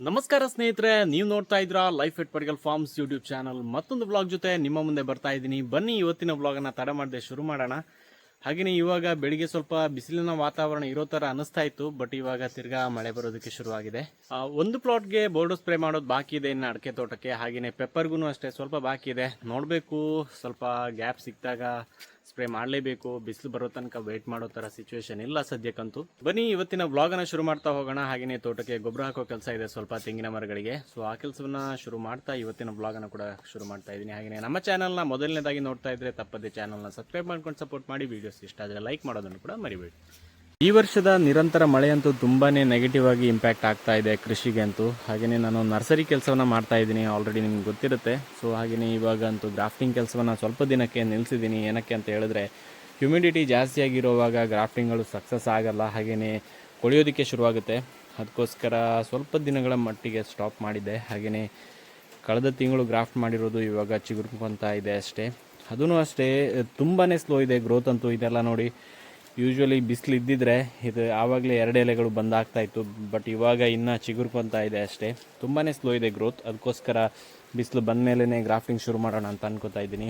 ನಮಸ್ಕಾರ ಸ್ನೇಹಿತರೆ, ನೀವು ನೋಡ್ತಾ ಇದ್ರ life at Pergal farms YouTube channel ಮತ್ತೊಂದು ಬ್ಲಾಗ್ ಜೊತೆ ನಿಮ್ಮ ಮುಂದೆ ಬರ್ತಾ ಇದ್ದೀನಿ. ಬನ್ನಿ, ಇವತ್ತಿನ ಬ್ಲಾಗನ್ನು ತಡ ಮಾಡದೆ ಶುರು ಮಾಡೋಣ. ಹಾಗೆಯೇ ಇವಾಗ ಬೆಳಿಗ್ಗೆ ಸ್ವಲ್ಪ ಬಿಸಿಲಿನ ವಾತಾವರಣ ಇರೋ ಥರ ಅನಿಸ್ತಾ ಇತ್ತು ಬಟ್ ಇವಾಗ ತಿರ್ಗಾ ಮಳೆ ಬರೋದಕ್ಕೆ ಶುರುವಾಗಿದೆ. ಒಂದು ಪ್ಲಾಟ್ಗೆ ಬೋರ್ಡು ಸ್ಪ್ರೇ ಮಾಡೋದು ಬಾಕಿ ಇದೆ ಇನ್ನು ಅಡಿಕೆ ತೋಟಕ್ಕೆ. ಹಾಗೆಯೇ ಪೆಪ್ಪರ್ಗೂ ಅಷ್ಟೇ ಸ್ವಲ್ಪ ಬಾಕಿ ಇದೆ. ನೋಡಬೇಕು, ಸ್ವಲ್ಪ ಗ್ಯಾಪ್ ಸಿಕ್ಕಿದಾಗ ಸ್ಪ್ರೇ ಮಾಡಲೇಬೇಕು, ಬಿಸಿಲು ಬರೋ ತನಕ ವೇಟ್ ಮಾಡೋ ಥರ ಸಿಚುವೇಶನ್ ಇಲ್ಲ ಸದ್ಯಕ್ಕಂತೂ. ಬನ್ನಿ, ಇವತ್ತಿನ ವ್ಲಾಗನ್ನು ಶುರು ಮಾಡ್ತಾ ಹೋಗೋಣ. ಹಾಗೆಯೇ ತೋಟಕ್ಕೆ ಗೊಬ್ಬರ ಹಾಕೋ ಕೆಲಸ ಇದೆ ಸ್ವಲ್ಪ ತೆಂಗಿನ ಮರಗಳಿಗೆ. ಸೊ ಆ ಕೆಲಸವನ್ನ ಶುರು ಮಾಡ್ತಾ ಇವತ್ತಿನ ವ್ಲಾಗನ್ನು ಕೂಡ ಶುರು ಮಾಡ್ತಾ ಇದ್ದೀನಿ ಹಾಗೆಯೇ ನಮ್ಮ ಚಾನಲ್ನ ಮೊದಲನೇದಾಗಿ ನೋಡ್ತಾ ಇದ್ರೆ ತಪ್ಪದೆ ಚಾನಲ್ನ ಸಬ್ಸ್ಕ್ರೈಬ್ ಮಾಡ್ಕೊಂಡು ಸಪೋರ್ಟ್ ಮಾಡಿ. ವಿಡಿಯೋಸ್ ಇಷ್ಟ ಆದರೆ ಲೈಕ್ ಮಾಡೋದನ್ನು ಕೂಡ ಮರಿಬೇಡಿ. ಈ ವರ್ಷದ ನಿರಂತರ ಮಳೆಯಂತೂ ತುಂಬಾನೇ ನೆಗೆಟಿವ್ ಆಗಿ ಇಂಪ್ಯಾಕ್ಟ್ ಆಗ್ತಾ ಇದೆ ಕೃಷಿಗೆ ಅಂತೂ ಹಾಗೆಯೇ ನಾನು ನರ್ಸರಿ ಕೆಲಸವನ್ನ ಮಾಡ್ತಾ ಇದ್ದೀನಿ ಆಲ್ರೆಡಿ ನಿಮ್ಗೆ ಗೊತ್ತಿರುತ್ತೆ. ಸೊ ಹಾಗೆಯೇ ಇವಾಗ ಅಂತೂ ಗ್ರಾಫ್ಟಿಂಗ್ ಕೆಲಸವನ್ನ ಸ್ವಲ್ಪ ದಿನಕ್ಕೆ ನಿಲ್ಲಿಸಿದ್ದೀನಿ ಏನಕ್ಕೆ ಅಂತ ಹೇಳಿದ್ರೆ ಹ್ಯುಮಿಡಿಟಿ ಜಾಸ್ತಿ ಆಗಿರುವಾಗ ಗ್ರಾಫ್ಟಿಂಗ್ಗಳು ಸಕ್ಸಸ್ ಆಗಲ್ಲ. ಹಾಗೆಯೇ ಕೊಳೆಯೋದಕ್ಕೆ ಶುರುವಾಗುತ್ತೆ. ಅದಕ್ಕೋಸ್ಕರ ಸ್ವಲ್ಪ ದಿನಗಳ ಮಟ್ಟಿಗೆ ಸ್ಟಾಪ್ ಮಾಡಿದ್ದೆ. ಹಾಗೆಯೇ ಕಳೆದ ತಿಂಗಳು ಗ್ರಾಫ್ಟ್ ಮಾಡಿರೋದು ಇವಾಗ ಚಿಗುರ್ಕೊಂತ ಇದೆ ಅಷ್ಟೇ. ಅದೂ ಅಷ್ಟೇ ತುಂಬಾ ಸ್ಲೋ ಇದೆ ಗ್ರೋತ್ ಅಂತೂ ಇದೆಲ್ಲ ನೋಡಿ. ಯೂಶ್ವಲಿ ಬಿಸಿಲು ಇದ್ದಿದ್ರೆ ಇದು ಆವಾಗಲೇ ಎರಡು ಎಲೆಗಳು ಬಂದಾಗ್ತಾಯಿತ್ತು ಬಟ್ ಇವಾಗ ಇನ್ನೂ ಚಿಗುರ್ಕೊತಾ ಇದೆ ಅಷ್ಟೇ. ತುಂಬಾ ಸ್ಲೋ ಇದೆ ಗ್ರೋತ್ ಅದಕ್ಕೋಸ್ಕರ ಬಿಸಿಲು ಬಂದ ಮೇಲೇ ಗ್ರಾಫ್ಟಿಂಗ್ ಶುರು ಮಾಡೋಣ ಅಂತ ಅನ್ಕೋತಾ ಇದ್ದೀನಿ.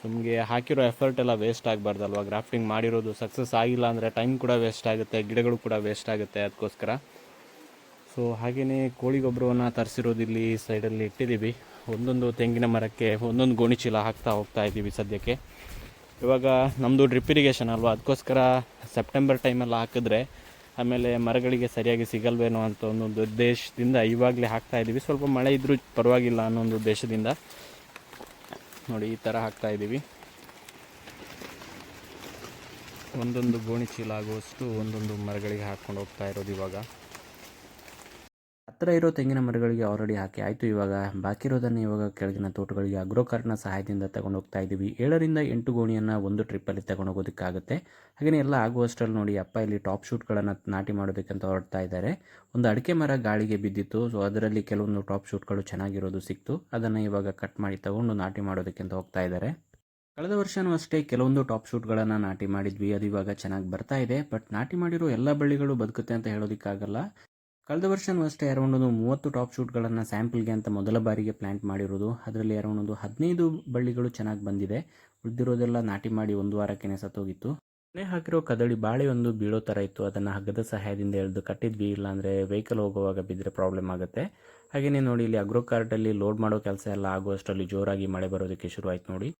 ಸುಮ್ಗೆ ಹಾಕಿರೋ ಎಫರ್ಟ್ ಎಲ್ಲ ವೇಸ್ಟ್ ಆಗಬಾರ್ದಲ್ವ? ಗ್ರಾಫ್ಟಿಂಗ್ ಮಾಡಿರೋದು ಸಕ್ಸಸ್ ಆಗಿಲ್ಲ ಅಂದರೆ ಟೈಮ್ ಕೂಡ ವೇಸ್ಟ್ ಆಗುತ್ತೆ, ಗಿಡಗಳು ಕೂಡ ವೇಸ್ಟ್ ಆಗುತ್ತೆ ಅದಕ್ಕೋಸ್ಕರ. ಸೊ ಹಾಗೆಯೇ ಕೋಳಿ ಗೊಬ್ಬರವನ್ನು ತರಿಸಿರೋದು ಇಲ್ಲಿ ಸೈಡಲ್ಲಿ ಇಟ್ಟಿದ್ದೀವಿ. ಒಂದೊಂದು ತೆಂಗಿನ ಮರಕ್ಕೆ ಒಂದೊಂದು ಗೋಣಿಚೀಲ ಹಾಕ್ತಾ ಹೋಗ್ತಾ ಇದ್ದೀವಿ ಸದ್ಯಕ್ಕೆ. ಇವಾಗ ನಮ್ಮದು ಡ್ರಿಪ್ ಇರಿಗೇಷನ್ ಅಲ್ವಾ? ಅದಕ್ಕೋಸ್ಕರ ಸೆಪ್ಟೆಂಬರ್ ಟೈಮಲ್ಲಿ ಹಾಕಿದ್ರೆ ಆಮೇಲೆ ಮರಗಳಿಗೆ ಸರಿಯಾಗಿ ಸಿಗಲ್ವೇನೋ ಅಂತ ಒಂದು ಉದ್ದೇಶದಿಂದ ಇವಾಗಲೇ ಹಾಕ್ತಾ ಇದ್ದೀವಿ. ಸ್ವಲ್ಪ ಮಳೆ ಇದ್ದರೂ ಪರವಾಗಿಲ್ಲ ಅನ್ನೋ ಒಂದು ಉದ್ದೇಶದಿಂದ. ನೋಡಿ, ಈ ಥರ ಹಾಕ್ತಾ ಇದ್ದೀವಿ. ಒಂದೊಂದು ಗೋಣಿ ಚೀಲ ಆಗುವಷ್ಟು ಒಂದೊಂದು ಮರಗಳಿಗೆ ಹಾಕ್ಕೊಂಡು ಹೋಗ್ತಾ ಇರೋದು ಇವಾಗ. ಹತ್ತಿರ ಇರೋ ತೆಂಗಿನ ಮರಗಳಿಗೆ ಆಲ್ರೆಡಿ ಹಾಕಿ. ಆಯಿತು ಇವಾಗ. ಬಾಕಿ ಇರೋದನ್ನು ಇವಾಗ ಕೆಳಗಿನ ತೋಟಗಳಿಗೆ ಅಗ್ರೋ ಕಾರ್ಟ್ನ ಸಹಾಯದಿಂದ ತಗೊಂಡು ಹೋಗ್ತಾ ಇದ್ದೀವಿ ಏಳರಿಂದ ಎಂಟು ಗೋಣಿಯನ್ನು ಒಂದು ಟ್ರಿಪ್ಪಲ್ಲಿ ತಗೊಂಡು ಹೋಗೋದಕ್ಕಾಗುತ್ತೆ. ಹಾಗೆಯೇ ಎಲ್ಲ ಆಗುವಷ್ಟರಲ್ಲಿ ನೋಡಿ ಅಪ್ಪ ಇಲ್ಲಿ ಟಾಪ್ ಶೂಟ್ಗಳನ್ನು ನಾಟಿ ಮಾಡೋದಕ್ಕಂತ ಹೊರಡ್ತಾ ಇದ್ದಾರೆ. ಒಂದು ಅಡಿಕೆ ಮರ ಗಾಳಿಗೆ ಬಿದ್ದಿತ್ತು. ಸೊ ಅದರಲ್ಲಿ ಕೆಲವೊಂದು ಟಾಪ್ ಶೂಟ್ಗಳು ಚೆನ್ನಾಗಿರೋದು ಸಿಕ್ತು. ಅದನ್ನು ಇವಾಗ ಕಟ್ ಮಾಡಿ ತಗೊಂಡು ನಾಟಿ ಮಾಡೋದಕ್ಕಂತ ಹೋಗ್ತಾ ಇದ್ದಾರೆ. ಕಳೆದ ವರ್ಷವೂ ಅಷ್ಟೇ ಕೆಲವೊಂದು ಟಾಪ್ ಶೂಟ್ಗಳನ್ನು ನಾಟಿ ಮಾಡಿದ್ವಿ. ಅದು ಇವಾಗ ಚೆನ್ನಾಗಿ ಬರ್ತಾ ಇದೆ. ಬಟ್ ನಾಟಿ ಮಾಡಿರೋ ಎಲ್ಲ ಬಳ್ಳಿಗಳು ಬದುಕುತ್ತೆ ಅಂತ ಹೇಳೋದಕ್ಕಾಗಲ್ಲ. ಕಳೆದ ವರ್ಷನೂ ಅಷ್ಟೇ ಅರೌಂಡ್ ಒಂದು ಮೂವತ್ತು ಟಾಪ್ ಶೂಟ್ಗಳನ್ನು ಸ್ಯಾಂಪಲ್ಗೆ ಅಂತ ಮೊದಲ ಬಾರಿಗೆ ಪ್ಲ್ಯಾಂಟ್ ಮಾಡಿರೋದು. ಅದರಲ್ಲಿ ಅರೌಂಡ್ ಒಂದು ಹದಿನೈದು ಬಳ್ಳಿಗಳು ಚೆನ್ನಾಗಿ ಬಂದಿದೆ. ಉಳಿದಿರೋದೆಲ್ಲ ನಾಟಿ ಮಾಡಿ ಒಂದು ವಾರಕ್ಕೆ ಸತ್ತೋಗಿತ್ತು. ಮನೆ ಹಾಕಿರೋ ಕದಳಿ ಬಾಳೆ ಒಂದು ಬೀಳೋ ಥರ ಇತ್ತು. ಅದನ್ನು ಹಗ್ಗದ ಸಹಾಯದಿಂದ ಎಳೆದು ಕಟ್ಟಿದ್ವಿ. ಇಲ್ಲಾಂದರೆ ವೆಹಿಕಲ್ ಹೋಗುವಾಗ ಬಿದ್ದರೆ ಪ್ರಾಬ್ಲಮ್ ಆಗುತ್ತೆ. ಹಾಗೆಯೇ ನೋಡಿ, ಇಲ್ಲಿ ಅಗ್ರೋ ಕಾರ್ಟಲ್ಲಿ ಲೋಡ್ ಮಾಡೋ ಕೆಲಸ ಎಲ್ಲ ಆಗುವಷ್ಟರಲ್ಲಿ ಜೋರಾಗಿ ಮಳೆ ಬರೋದಕ್ಕೆ ಶುರುವಾಯಿತು ನೋಡಿ.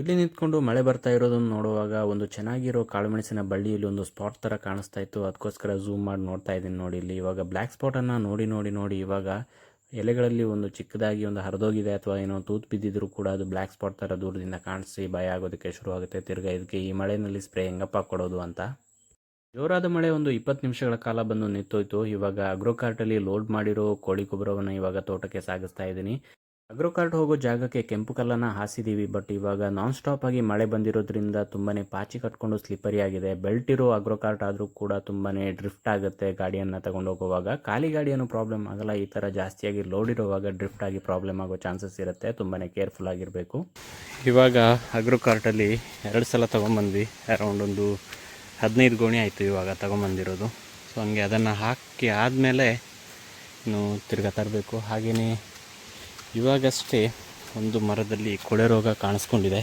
ಇಲ್ಲಿ ನಿಂತ್ಕೊಂಡು ಮಳೆ ಬರ್ತಾ ಇರೋದನ್ನು ನೋಡುವಾಗ ಒಂದು ಚೆನ್ನಾಗಿರೋ ಕಾಳುಮೆಣಸಿನ ಬಳ್ಳಿಯಲ್ಲಿ ಒಂದು ಸ್ಪಾಟ್ ಥರ ಕಾಣಿಸ್ತಾ ಇತ್ತು. ಅದಕ್ಕೋಸ್ಕರ ಝೂಮ್ ಮಾಡಿ ನೋಡ್ತಾ ಇದ್ದೀನಿ ನೋಡಿ ಇಲ್ಲಿ. ಇವಾಗ ಬ್ಲ್ಯಾಕ್ ಸ್ಪಾಟನ್ನು ನೋಡಿ ನೋಡಿ ನೋಡಿ ಇವಾಗ ಎಲೆಗಳಲ್ಲಿ ಒಂದು ಚಿಕ್ಕದಾಗಿ ಒಂದು ಹರಿದೋಗಿದೆ ಅಥವಾ ಏನೋ ತೂತ್ ಬಿದ್ದಿದ್ರು ಕೂಡ ಅದು ಬ್ಲ್ಯಾಕ್ ಸ್ಪಾಟ್ ಥರ ದೂರದಿಂದ ಕಾಣಿಸಿ ಭಯ ಆಗೋದಕ್ಕೆ ಶುರು ಆಗುತ್ತೆ. ತಿರ್ಗಾ ಇದಕ್ಕೆ ಈ ಮಳೆಯಲ್ಲಿ ಸ್ಪ್ರೇ ಹೆಂಗಪ್ಪ ಕೊಡೋದು ಅಂತ. ಜೋರಾದ ಮಳೆ ಒಂದು ಇಪ್ಪತ್ತು ನಿಮಿಷಗಳ ಕಾಲ ಬಂದು ನಿಂತೋಯ್ತು. ಇವಾಗ ಅಗ್ರೋ ಕಾರ್ಟಲ್ಲಿ ಲೋಡ್ ಮಾಡಿರೋ ಕೋಳಿ ಗೊಬ್ಬರವನ್ನು ಇವಾಗ ತೋಟಕ್ಕೆ ಸಾಗಿಸ್ತಾ ಇದ್ದೀನಿ. ಅಗ್ರೋ ಕಾರ್ಟ್ ಹೋಗೋ ಜಾಗಕ್ಕೆ ಕೆಂಪು ಕಲ್ಲನ್ನು ಹಾಸಿದ್ದೀವಿ ಬಟ್ ಇವಾಗ ನಾನ್ ಸ್ಟಾಪ್ ಆಗಿ ಮಳೆ ಬಂದಿರೋದ್ರಿಂದ ತುಂಬಾ ಪಾಚಿ ಕಟ್ಕೊಂಡು ಸ್ಲಿಪ್ಪರಿ ಆಗಿದೆ. ಬೆಲ್ಟ್ ಇರೋ ಅಗ್ರೋ ಕಾರ್ಟ್ ಆದರೂ ಕೂಡ ತುಂಬಾನೇ ಡ್ರಿಫ್ಟ್ ಆಗುತ್ತೆ ಗಾಡಿಯನ್ನು ತಗೊಂಡು ಹೋಗುವಾಗ. ಖಾಲಿ ಗಾಡಿಯನ್ನು ಪ್ರಾಬ್ಲಮ್ ಆಗಲ್ಲ, ಈ ಥರ ಜಾಸ್ತಿಯಾಗಿ ಲೋಡ್ ಇರುವಾಗ ಡ್ರಿಫ್ಟ್ ಆಗಿ ಪ್ರಾಬ್ಲಮ್ ಆಗೋ ಚಾನ್ಸಸ್ ಇರುತ್ತೆ. ತುಂಬಾನೇ ಕೇರ್ಫುಲ್ ಆಗಿರಬೇಕು. ಇವಾಗ ಅಗ್ರೋ ಕಾರ್ಟಲ್ಲಿ ಎರಡು ಸಲ ತೊಗೊಂಬಂದ್ವಿ. ಅರೌಂಡ್ ಒಂದು ಹದಿನೈದು ಗೋಣಿ ಆಯಿತು ಇವಾಗ ತೊಗೊಂಬಂದಿರೋದು. ಸೊ ಹಂಗೆ ಅದನ್ನು ಹಾಕಿ ಆದಮೇಲೆ ಇನ್ನು ತಿರ್ಗಾ ತರಬೇಕು. ಹಾಗೆಯೇ ಇವಾಗಷ್ಟೇ ಒಂದು ಮರದಲ್ಲಿ ಕೊಳೆ ರೋಗ ಕಾಣಿಸ್ಕೊಂಡಿದೆ.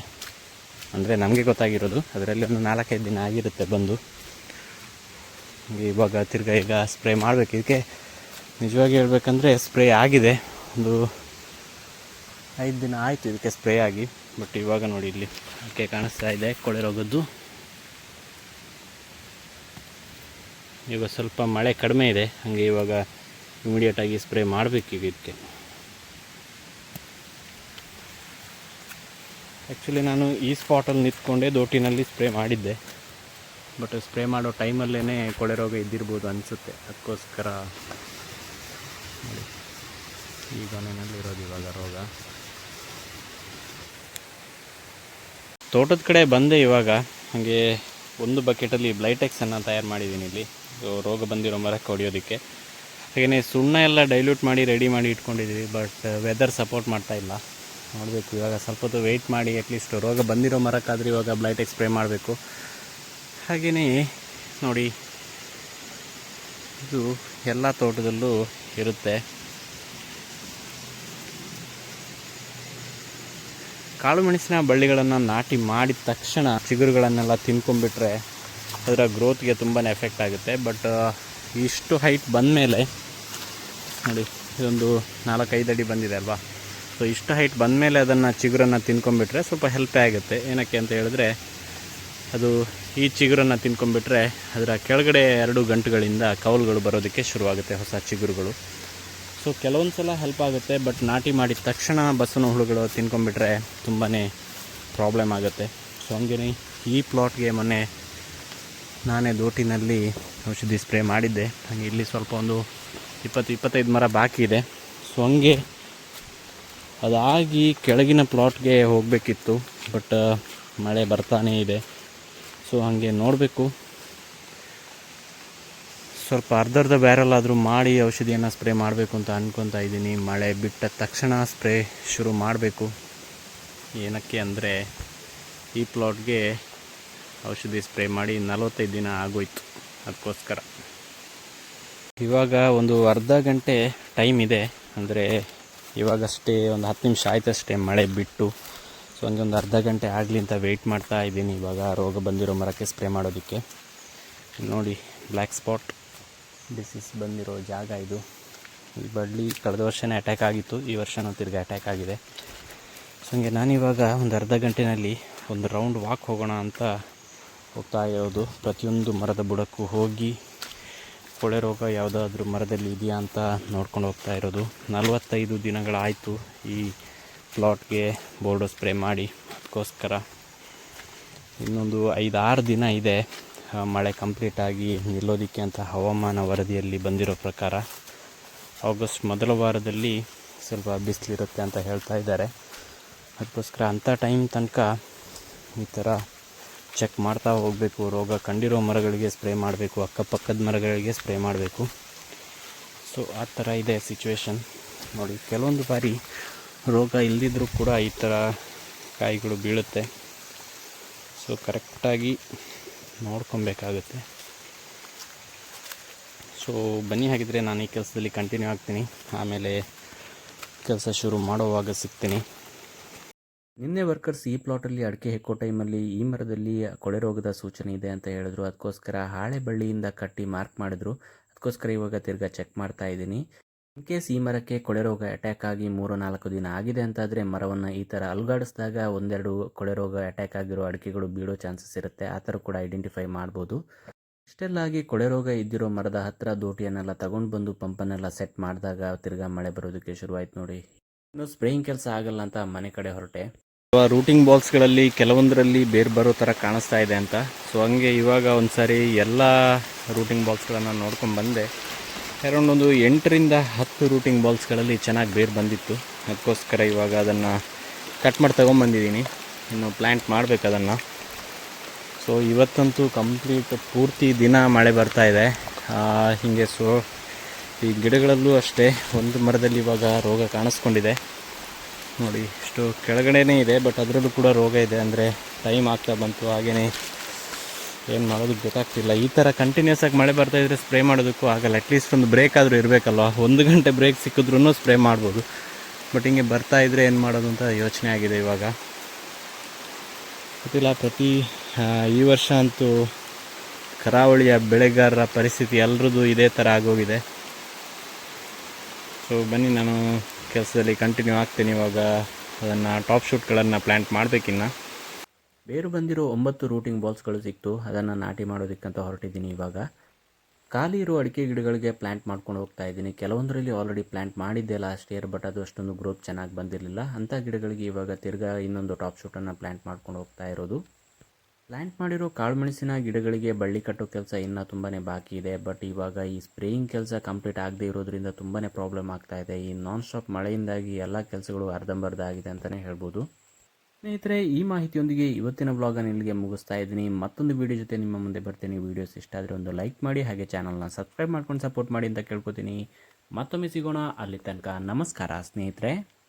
ಅಂದರೆ ನಮಗೆ ಗೊತ್ತಾಗಿರೋದು. ಅದರಲ್ಲಿ ಒಂದು ನಾಲ್ಕೈದು ದಿನ ಆಗಿರುತ್ತೆ ಬಂದು. ಇವಾಗ ತಿರ್ಗಾ ಈಗ ಸ್ಪ್ರೇ ಮಾಡಬೇಕು. ಇದಕ್ಕೆ ನಿಜವಾಗಿ ಹೇಳ್ಬೇಕಂದ್ರೆ ಸ್ಪ್ರೇ ಆಗಿದೆ. ಒಂದು ಐದು ದಿನ ಆಯಿತು ಇದಕ್ಕೆ ಸ್ಪ್ರೇ ಆಗಿ. ಬಟ್ ಇವಾಗ ನೋಡಿ ಇಲ್ಲಿ ಅದಕ್ಕೆ ಕಾಣಿಸ್ತಾ ಇದೆ ಕೊಳೆ ರೋಗದ್ದು. ಇವಾಗ ಸ್ವಲ್ಪ ಮಳೆ ಕಡಿಮೆ ಇದೆ. ಹಾಗೆ ಇವಾಗ ಇಮಿಡಿಯೇಟಾಗಿ ಸ್ಪ್ರೇ ಮಾಡಬೇಕು ಇದಕ್ಕೆ. ಆ್ಯಕ್ಚುಲಿ ನಾನು ಈ ಸ್ಪಾಟಲ್ಲಿ ನಿಂತ್ಕೊಂಡೆ, ದೋಟಿನಲ್ಲಿ ಸ್ಪ್ರೇ ಮಾಡಿದ್ದೆ. ಬಟ್ ಸ್ಪ್ರೇ ಮಾಡೋ ಟೈಮಲ್ಲೇ ಕೊಳೆ ರೋಗ ಇದ್ದಿರ್ಬೋದು ಅನಿಸುತ್ತೆ. ಅದಕ್ಕೋಸ್ಕರ ನೋಡಿ ಈ ಇವಾಗ ರೋಗ. ತೋಟದ ಕಡೆ ಬಂದೆ ಇವಾಗ. ಹಾಗೆ ಒಂದು ಬಕೆಟಲ್ಲಿ ಬ್ಲೈಟೆಕ್ಸನ್ನು ತಯಾರು ಮಾಡಿದ್ದೀನಿ ಇಲ್ಲಿ. ರೋಗ ಬಂದಿರೋ ಮರಕ್ಕೆ ಹೊಡೆಯೋದಕ್ಕೆ. ಹಾಗೆಯೇ ಸುಣ್ಣ ಎಲ್ಲ ಡೈಲ್ಯೂಟ್ ಮಾಡಿ ರೆಡಿ ಮಾಡಿ ಇಟ್ಕೊಂಡಿದ್ದೀವಿ. ಬಟ್ ವೆದರ್ ಸಪೋರ್ಟ್ ಮಾಡ್ತಾ ಇಲ್ಲ. ನೋಡಬೇಕು ಇವಾಗ ಸ್ವಲ್ಪ ಹೊತ್ತು ವೆಯ್ಟ್ ಮಾಡಿ ಅಟ್ಲೀಸ್ಟ್ ರೋಗ ಬಂದಿರೋ ಮರಕ್ಕಾದರೆ ಇವಾಗ ಬ್ಲೈಟೆಕ್ ಸ್ಪ್ರೇ ಮಾಡಬೇಕು. ಹಾಗೆಯೇ ನೋಡಿ, ಇದು ಎಲ್ಲ ತೋಟದಲ್ಲೂ ಇರುತ್ತೆ. ಕಾಳು ಮೆಣಸಿನ ಬಳ್ಳಿಗಳನ್ನು ನಾಟಿ ಮಾಡಿದ ತಕ್ಷಣ ಚಿಗುರುಗಳನ್ನೆಲ್ಲ ತಿನ್ಕೊಂಡ್ಬಿಟ್ರೆ ಅದರ ಗ್ರೋತ್ಗೆ ತುಂಬಾ ಎಫೆಕ್ಟ್ ಆಗುತ್ತೆ. ಬಟ್ ಇಷ್ಟು ಹೈಟ್ ಬಂದಮೇಲೆ ನೋಡಿ, ಇದೊಂದು ನಾಲ್ಕೈದು ಅಡಿ ಬಂದಿದೆ ಅಲ್ವಾ? ಸೊ ಇಷ್ಟು ಹೈಟ್ ಬಂದಮೇಲೆ ಅದನ್ನು ಚಿಗುರನ್ನು ತಿನ್ಕೊಂಬಿಟ್ರೆ ಸ್ವಲ್ಪ ಹೆಲ್ಪೇ ಆಗುತ್ತೆ. ಏನಕ್ಕೆ ಅಂತ ಹೇಳಿದ್ರೆ, ಅದು ಈ ಚಿಗುರನ್ನು ತಿನ್ಕೊಂಬಿಟ್ರೆ ಅದರ ಕೆಳಗಡೆ ಎರಡು ಗಂಟುಗಳಿಂದ ಕೌಲ್ಗಳು ಬರೋದಕ್ಕೆ ಶುರುವಾಗುತ್ತೆ ಹೊಸ ಚಿಗುರುಗಳು. ಸೊ ಕೆಲವೊಂದು ಸಲ ಹೆಲ್ಪ್ ಆಗುತ್ತೆ ಬಟ್ ನಾಟಿ ಮಾಡಿದ ತಕ್ಷಣ ಬಸವನ ಹುಳುಗಳು ತಿನ್ಕೊಂಬಿಟ್ರೆ ತುಂಬಾ ಪ್ರಾಬ್ಲಮ್ ಆಗುತ್ತೆ. ಸೊ ಹಂಗೇ ಈ ಪ್ಲಾಟ್ಗೆ ಮೊನ್ನೆ ನಾನೇ ದೋಟಿನಲ್ಲಿ ಔಷಧಿ ಸ್ಪ್ರೇ ಮಾಡಿದ್ದೆ. ಹಾಗೆ ಇಲ್ಲಿ ಸ್ವಲ್ಪ ಒಂದು ಇಪ್ಪತ್ತು, ಇಪ್ಪತ್ತೈದು ಮರ ಬಾಕಿ ಇದೆ. ಸೊ ಹಂಗೆ ಅದಾಗಿ ಕೆಳಗಿನ ಪ್ಲಾಟ್ಗೆ ಹೋಗಬೇಕಿತ್ತು ಬಟ್ ಮಳೆ ಬರ್ತಾನೇ ಇದೆ. ಸೊ ಹಾಗೆ ನೋಡಬೇಕು. ಸ್ವಲ್ಪ ಅರ್ಧ ಅರ್ಧ ಬ್ಯಾರಲ್ ಆದರೂ ಮಾಡಿ ಔಷಧಿಯನ್ನು ಸ್ಪ್ರೇ ಮಾಡಬೇಕು ಅಂತ ಅಂದ್ಕೊತಾ ಇದ್ದೀನಿ. ಮಳೆ ಬಿಟ್ಟ ತಕ್ಷಣ ಸ್ಪ್ರೇ ಶುರು ಮಾಡಬೇಕು. ಏನಕ್ಕೆ ಅಂದರೆ, ಈ ಪ್ಲಾಟ್ಗೆ ಔಷಧಿ ಸ್ಪ್ರೇ ಮಾಡಿ ನಲವತ್ತೈದು ದಿನ ಆಗೋಯ್ತು. ಅದಕ್ಕೋಸ್ಕರ. ಇವಾಗ ಒಂದು ಅರ್ಧ ಗಂಟೆ ಟೈಮ್ ಇದೆ. ಅಂದರೆ ಇವಾಗಷ್ಟೇ ಒಂದು ಹತ್ತು ನಿಮಿಷ ಆಯ್ತಷ್ಟೇ ಮಳೆ ಬಿಟ್ಟು. ಸೊ ಹಂಗೆ ಅರ್ಧ ಗಂಟೆ ಆಗಲಿ ಅಂತ ವೆಯ್ಟ್ ಮಾಡ್ತಾ ಇದ್ದೀನಿ. ಇವಾಗ ರೋಗ ಬಂದಿರೋ ಮರಕ್ಕೆ ಸ್ಪ್ರೇ ಮಾಡೋದಕ್ಕೆ. ನೋಡಿ ಬ್ಲ್ಯಾಕ್ ಸ್ಪಾಟ್ ಡಿಸೀಸ್ ಬಂದಿರೋ ಜಾಗ ಇದು. ಈ ಬಳ್ಳಿ ಕಳೆದ ವರ್ಷನೇ ಅಟ್ಯಾಕ್ ಆಗಿತ್ತು. ಈ ವರ್ಷನೂ ತಿರ್ಗಿ ಅಟ್ಯಾಕ್ ಆಗಿದೆ. ಸೊ ಹಂಗೆ ನಾನಿವಾಗ ಒಂದು ಅರ್ಧ ಗಂಟೆನಲ್ಲಿ ಒಂದು ರೌಂಡ್ ವಾಕ್ ಹೋಗೋಣ ಅಂತ ಹೋಗ್ತಾ ಇರೋದು. ಪ್ರತಿಯೊಂದು ಮರದ ಬುಡಕ್ಕೂ ಹೋಗಿ ಕೊಳೆ ರೋಗ ಯಾವುದಾದ್ರೂ ಮರದಲ್ಲಿ ಇದೆಯಾ ಅಂತ ನೋಡ್ಕೊಂಡು ಹೋಗ್ತಾ ಇರೋದು. ನಲವತ್ತೈದು ದಿನಗಳಾಯಿತು ಈ ಪ್ಲಾಟ್ಗೆ ಬೋರ್ಡೋ ಸ್ಪ್ರೇ ಮಾಡಿ. ಅದಕ್ಕೋಸ್ಕರ ಇನ್ನೊಂದು ಐದಾರು ದಿನ ಇದೆ ಮಳೆ ಕಂಪ್ಲೀಟಾಗಿ ನಿಲ್ಲೋದಕ್ಕೆ ಅಂತ ಹವಾಮಾನ ವರದಿಯಲ್ಲಿ ಬಂದಿರೋ ಪ್ರಕಾರ. ಆಗಸ್ಟ್ ಮೊದಲ ವಾರದಲ್ಲಿ ಸ್ವಲ್ಪ ಬಿಸಿಲಿರುತ್ತೆ ಅಂತ ಹೇಳ್ತಾ ಇದ್ದಾರೆ. ಅದಕ್ಕೋಸ್ಕರ ಅಂಥ ಟೈಮ್ ತನಕ ಈ ಥರ ಚೆಕ್ ಮಾಡ್ತಾ ಹೋಗಬೇಕು. ರೋಗ ಕಂಡಿರೋ ಮರಗಳಿಗೆ ಸ್ಪ್ರೇ ಮಾಡಬೇಕು. ಅಕ್ಕಪಕ್ಕದ ಮರಗಳಿಗೆ ಸ್ಪ್ರೇ ಮಾಡಬೇಕು. ಸೊ ಆ ಥರ ಇದೆ ಸಿಚುವೇಶನ್ ನೋಡಿ, ಕೆಲವೊಂದು ಬಾರಿ ರೋಗ ಇಲ್ಲದಿದ್ರೂ ಕೂಡ ಈ ಥರ ಕಾಯಿಗಳು ಬೀಳುತ್ತೆ. ಸೊ ಕರೆಕ್ಟಾಗಿ ನೋಡ್ಕೊಬೇಕಾಗುತ್ತೆ. ಸೊ ಬನ್ನಿ ಹಾಗಿದ್ರೆ ನಾನು ಈ ಕೆಲಸದಲ್ಲಿ ಕಂಟಿನ್ಯೂ ಆಗ್ತೀನಿ. ಆಮೇಲೆ ಕೆಲಸ ಶುರು ಮಾಡುವಾಗ ಸಿಗ್ತೀನಿ. ನಿನ್ನೆ ವರ್ಕರ್ಸ್ ಈ ಪ್ಲಾಟಲ್ಲಿ ಅಡಿಕೆ ಹೆಕ್ಕೋ ಟೈಮಲ್ಲಿ ಈ ಮರದಲ್ಲಿ ಕೊಳೆ ರೋಗದ ಸೂಚನೆ ಇದೆ ಅಂತ ಹೇಳಿದ್ರು. ಅದಕ್ಕೋಸ್ಕರ ಹಾಳೆ ಬಳ್ಳಿಯಿಂದ ಕಟ್ಟಿ ಮಾರ್ಕ್ ಮಾಡಿದ್ರು. ಅದಕ್ಕೋಸ್ಕರ ಇವಾಗ ತಿರ್ಗಾ ಚೆಕ್ ಮಾಡ್ತಾ ಇದ್ದೀನಿ. ಇನ್ ಕೇಸ್ ಈ ಮರಕ್ಕೆ ಕೊಳೆ ರೋಗ ಅಟ್ಯಾಕ್ ಆಗಿ ಮೂರು ನಾಲ್ಕು ದಿನ ಆಗಿದೆ ಅಂತಾದರೆ ಮರವನ್ನು ಈ ಥರ ಅಲುಗಾಡಿಸಿದಾಗ ಒಂದೆರಡು ಕೊಳೆ ರೋಗ ಅಟ್ಯಾಕ್ ಆಗಿರೋ ಅಡಿಕೆಗಳು ಬೀಳೋ ಚಾನ್ಸಸ್ ಇರುತ್ತೆ. ಆ ಥರ ಕೂಡ ಐಡೆಂಟಿಫೈ ಮಾಡ್ಬೋದು. ಇಷ್ಟೆಲ್ಲ ಆಗಿ ಕೊಳೆ ರೋಗ ಇದ್ದಿರೋ ಮರದ ಹತ್ತಿರ ದೋಟಿಯನ್ನೆಲ್ಲ ತಗೊಂಡು ಬಂದು ಪಂಪನ್ನೆಲ್ಲ ಸೆಟ್ ಮಾಡಿದಾಗ ತಿರ್ಗಾ ಮಳೆ ಬರೋದಕ್ಕೆ ಶುರುವಾಯ್ತು ನೋಡಿ. ಇನ್ನು ಸ್ಪ್ರೇಯಿಂಗ್ ಕೆಲಸ ಆಗಲ್ಲ ಅಂತ ಮನೆ ಕಡೆ ಹೊರಟೆ. ರೂಟಿಂಗ್ ಬಾಲ್ಸ್ಗಳಲ್ಲಿ ಕೆಲವೊಂದರಲ್ಲಿ ಬೇರೆ ಬರೋ ಥರ ಕಾಣಿಸ್ತಾ ಇದೆ ಅಂತ. ಸೊ ಹಂಗೆ ಇವಾಗ ಒಂದು ಸಾರಿ ಎಲ್ಲ ರೂಟಿಂಗ್ ಬಾಲ್ಸ್ಗಳನ್ನು ನೋಡ್ಕೊಂಡು ಬಂದೆ. ಅರೌಂಡ್ ಒಂದು ಎಂಟರಿಂದ ಹತ್ತು ರೂಟಿಂಗ್ ಬಾಲ್ಸ್ಗಳಲ್ಲಿ ಚೆನ್ನಾಗಿ ಬೇರ್ ಬಂದಿತ್ತು. ಅದಕ್ಕೋಸ್ಕರ ಇವಾಗ ಅದನ್ನು ಕಟ್ ಮಾಡಿ ತೊಗೊಂಬಂದಿದ್ದೀನಿ. ಇನ್ನು ಪ್ಲ್ಯಾಂಟ್ ಮಾಡಬೇಕು ಅದನ್ನು. ಸೊ ಇವತ್ತಂತೂ ಕಂಪ್ಲೀಟ್ ಪೂರ್ತಿ ದಿನ ಮಳೆ ಬರ್ತಾ ಇದೆ. ಹೀಗೆ ಸೊ ಈ ಗಿಡಗಳಲ್ಲೂ ಅಷ್ಟೇ. ಒಂದು ಮರದಲ್ಲಿ ಇವಾಗ ರೋಗ ಕಾಣಿಸ್ಕೊಂಡಿದೆ. ನೋಡಿ, ಇಷ್ಟು ಕೆಳಗಡೆನೇ ಇದೆ ಬಟ್ ಅದರಲ್ಲೂ ಕೂಡ ರೋಗ ಇದೆ. ಅಂದರೆ ಟೈಮ್ ಆಗ್ತಾ ಬಂತು ಹಾಗೆಯೇ ಏನು ಮಾಡೋದಕ್ಕೆ ಗೊತ್ತಾಗ್ತಿಲ್ಲ. ಈ ಥರ ಕಂಟಿನ್ಯೂಸ್ ಆಗಿ ಮಳೆ ಬರ್ತಾ ಇದ್ರೆ ಸ್ಪ್ರೇ ಮಾಡೋದಕ್ಕೂ ಆಗಲ್ಲ. ಅಟ್ಲೀಸ್ಟ್ ಒಂದು ಬ್ರೇಕ್ ಆದರೂ ಇರಬೇಕಲ್ವ? ಒಂದು ಗಂಟೆ ಬ್ರೇಕ್ ಸಿಕ್ಕಿದ್ರೂ ಸ್ಪ್ರೇ ಮಾಡ್ಬೋದು. ಬಟ್ ಹಿಂಗೆ ಬರ್ತಾ ಇದ್ದರೆ ಏನು ಮಾಡೋದು ಅಂತ ಯೋಚನೆ ಆಗಿದೆ ಇವಾಗ. ಗೊತ್ತಿಲ್ಲ, ಪ್ರತಿ ಈ ವರ್ಷ ಅಂತೂ ಕರಾವಳಿಯ ಬೆಳೆಗಾರರ ಪರಿಸ್ಥಿತಿ ಎಲ್ರದ್ದು ಇದೇ ಥರ ಆಗೋಗಿದೆ. ಸೊ ಬನ್ನಿ, ನಾನು ಕೆಲಸದಲ್ಲಿ ಕಂಟಿನ್ಯೂ ಆಗ್ತೇನೆ ಇವಾಗ. ಅದನ್ನು ಟಾಪ್ ಶೂಟ್ಗಳನ್ನು ಪ್ಲ್ಯಾಂಟ್ ಮಾಡಬೇಕಿನ್ನ. ಬೇರು ಬಂದಿರೋ ಒಂಬತ್ತು ರೂಟಿಂಗ್ ಬಾಲ್ಸ್ಗಳು ಸಿಕ್ತು. ಅದನ್ನು ನಾಟಿ ಮಾಡೋದಕ್ಕಂತ ಹೊರಟಿದ್ದೀನಿ ಇವಾಗ. ಖಾಲಿ ಇರೋ ಅಡಿಕೆ ಗಿಡಗಳಿಗೆ ಪ್ಲ್ಯಾಂಟ್ ಮಾಡ್ಕೊಂಡು ಹೋಗ್ತಾ ಇದ್ದೀನಿ. ಕೆಲವೊಂದರಲ್ಲಿ ಆಲ್ರೆಡಿ ಪ್ಲ್ಯಾಂಟ್ ಮಾಡಿದ್ದೆ ಲಾಸ್ಟ್ ಇಯರ್ ಬಟ್ ಅದು ಅಷ್ಟೊಂದು ಗ್ರೋತ್ ಚೆನ್ನಾಗಿ ಬಂದಿರಲಿಲ್ಲ. ಅಂಥ ಗಿಡಗಳಿಗೆ ಇವಾಗ ತಿರ್ಗಾ ಇನ್ನೊಂದು ಟಾಪ್ ಶೂಟನ್ನು ಪ್ಲ್ಯಾಂಟ್ ಮಾಡ್ಕೊಂಡು ಹೋಗ್ತಾ ಇರೋದು. ಪ್ಲ್ಯಾಂಟ್ ಮಾಡಿರೋ ಕಾಳುಮೆಣಸಿನ ಗಿಡಗಳಿಗೆ ಬಳ್ಳಿ ಕಟ್ಟೋ ಕೆಲಸ ಇನ್ನೂ ತುಂಬಾ ಬಾಕಿ ಇದೆ. ಬಟ್ ಇವಾಗ ಈ ಸ್ಪ್ರೇಯಿಂಗ್ ಕೆಲಸ ಕಂಪ್ಲೀಟ್ ಆಗದೆ ಇರೋದ್ರಿಂದ ತುಂಬಾ ಪ್ರಾಬ್ಲಮ್ ಆಗ್ತಾ ಇದೆ. ಈ ನಾನ್ ಸ್ಟಾಪ್ ಮಳೆಯಿಂದಾಗಿ ಎಲ್ಲ ಕೆಲಸಗಳು ಅರ್ಧಂಬರ್ಧ ಆಗಿದೆ ಅಂತಲೇ ಹೇಳ್ಬೋದು. ಸ್ನೇಹಿತರೆ, ಈ ಮಾಹಿತಿಯೊಂದಿಗೆ ಇವತ್ತಿನ ವ್ಲಾಗನ್ನು ಇಲ್ಲಿಗೆ ಮುಗಿಸ್ತಾ ಇದ್ದೀನಿ. ಮತ್ತೊಂದು ವಿಡಿಯೋ ಜೊತೆ ನಿಮ್ಮ ಮುಂದೆ ಬರ್ತೀನಿ. ವೀಡಿಯೋಸ್ ಇಷ್ಟ ಆದರೆ ಒಂದು ಲೈಕ್ ಮಾಡಿ, ಹಾಗೆ ಚಾನಲ್ನ ಸಬ್ಸ್ಕ್ರೈಬ್ ಮಾಡ್ಕೊಂಡು ಸಪೋರ್ಟ್ ಮಾಡಿ ಅಂತ ಕೇಳ್ಕೊತೀನಿ. ಮತ್ತೊಮ್ಮೆ ಸಿಗೋಣ ಅಲ್ಲಿ ತನಕ. ನಮಸ್ಕಾರ ಸ್ನೇಹಿತರೆ.